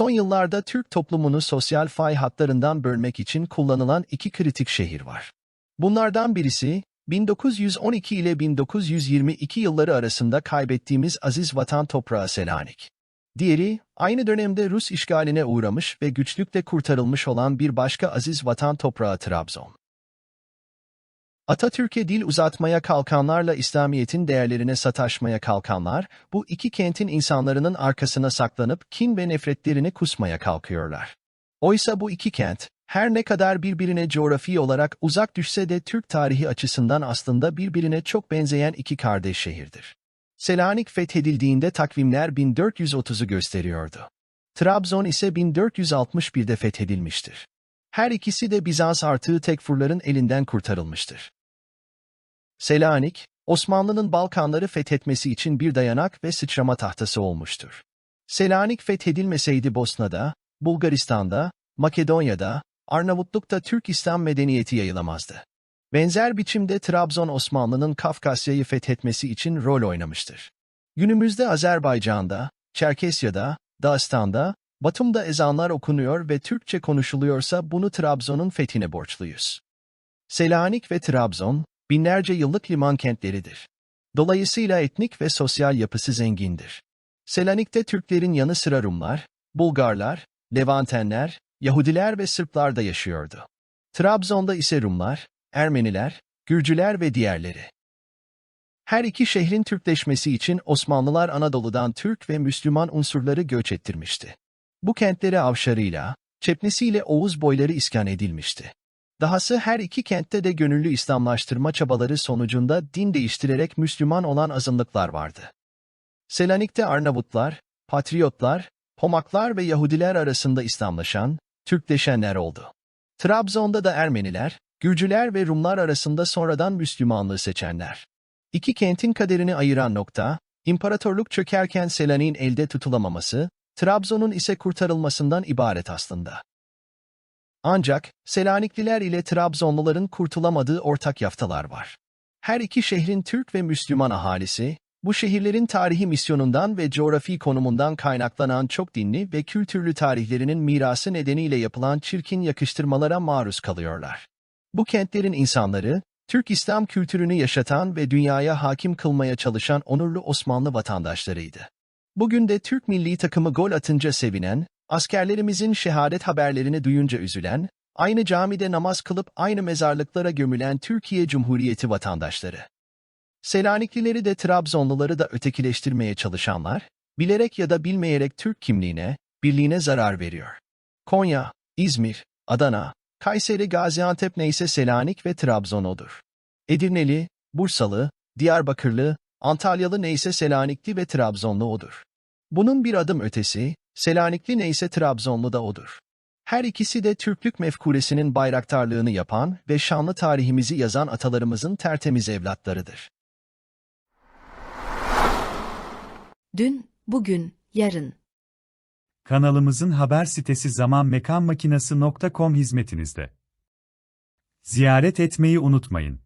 Son yıllarda Türk toplumunu sosyal fay hatlarından bölmek için kullanılan iki kritik şehir var. Bunlardan birisi, 1912 ile 1922 yılları arasında kaybettiğimiz aziz vatan toprağı Selanik. Diğeri, aynı dönemde Rus işgaline uğramış ve güçlükle kurtarılmış olan bir başka aziz vatan toprağı Trabzon. Atatürk'e dil uzatmaya kalkanlarla İslamiyet'in değerlerine sataşmaya kalkanlar, bu iki kentin insanlarının arkasına saklanıp kin ve nefretlerini kusmaya kalkıyorlar. Oysa bu iki kent, her ne kadar birbirine coğrafi olarak uzak düşse de Türk tarihi açısından aslında birbirine çok benzeyen iki kardeş şehirdir. Selanik fethedildiğinde takvimler 1430'u gösteriyordu. Trabzon ise 1461'de fethedilmiştir. Her ikisi de Bizans artığı tekfurların elinden kurtarılmıştır. Selanik, Osmanlı'nın Balkanları fethetmesi için bir dayanak ve sıçrama tahtası olmuştur. Selanik fethedilmeseydi Bosna'da, Bulgaristan'da, Makedonya'da, Arnavutluk'ta Türk İslam medeniyeti yayılamazdı. Benzer biçimde Trabzon Osmanlı'nın Kafkasya'yı fethetmesi için rol oynamıştır. Günümüzde Azerbaycan'da, Çerkesya'da, Dağıstan'da, Batum'da ezanlar okunuyor ve Türkçe konuşuluyorsa bunu Trabzon'un fethine borçluyuz. Selanik ve Trabzon, binlerce yıllık liman kentleridir. Dolayısıyla etnik ve sosyal yapısı zengindir. Selanik'te Türklerin yanı sıra Rumlar, Bulgarlar, Levantenler, Yahudiler ve Sırplar da yaşıyordu. Trabzon'da ise Rumlar, Ermeniler, Gürcüler ve diğerleri. Her iki şehrin Türkleşmesi için Osmanlılar Anadolu'dan Türk ve Müslüman unsurları göç ettirmişti. Bu kentlere avşarıyla, çepnesiyle Oğuz boyları iskan edilmişti. Dahası her iki kentte de gönüllü İslamlaştırma çabaları sonucunda din değiştirerek Müslüman olan azınlıklar vardı. Selanik'te Arnavutlar, Patriotlar, Pomaklar ve Yahudiler arasında İslamlaşan, Türkleşenler oldu. Trabzon'da da Ermeniler, Gürcüler ve Rumlar arasında sonradan Müslümanlığı seçenler. İki kentin kaderini ayıran nokta, imparatorluk çökerken Selanik'in elde tutulamaması, Trabzon'un ise kurtarılmasından ibaret aslında. Ancak Selanikliler ile Trabzonluların kurtulamadığı ortak yaftalar var. Her iki şehrin Türk ve Müslüman ahalisi, bu şehirlerin tarihi misyonundan ve coğrafi konumundan kaynaklanan çok dinli ve kültürlü tarihlerinin mirası nedeniyle yapılan çirkin yakıştırmalara maruz kalıyorlar. Bu kentlerin insanları, Türk İslam kültürünü yaşatan ve dünyaya hakim kılmaya çalışan onurlu Osmanlı vatandaşlarıydı. Bugün de Türk milli takımı gol atınca sevinen, askerlerimizin şehadet haberlerini duyunca üzülen, aynı camide namaz kılıp aynı mezarlıklara gömülen Türkiye Cumhuriyeti vatandaşları. Selaniklileri de Trabzonluları da ötekileştirmeye çalışanlar, bilerek ya da bilmeyerek Türk kimliğine, birliğine zarar veriyor. Konya, İzmir, Adana, Kayseri, Gaziantep neyse Selanik ve Trabzon odur. Edirneli, Bursalı, Diyarbakırlı, Antalyalı neyse Selanikli ve Trabzonlu odur. Bunun bir adım ötesi, Selanikli neyse Trabzonlu da odur. Her ikisi de Türklük mefkulesinin bayraktarlığını yapan ve şanlı tarihimizi yazan atalarımızın tertemiz evlatlarıdır. Dün, bugün, yarın. Kanalımızın haber sitesi zamanmekanmakinası.com hizmetinizde. Ziyaret etmeyi unutmayın.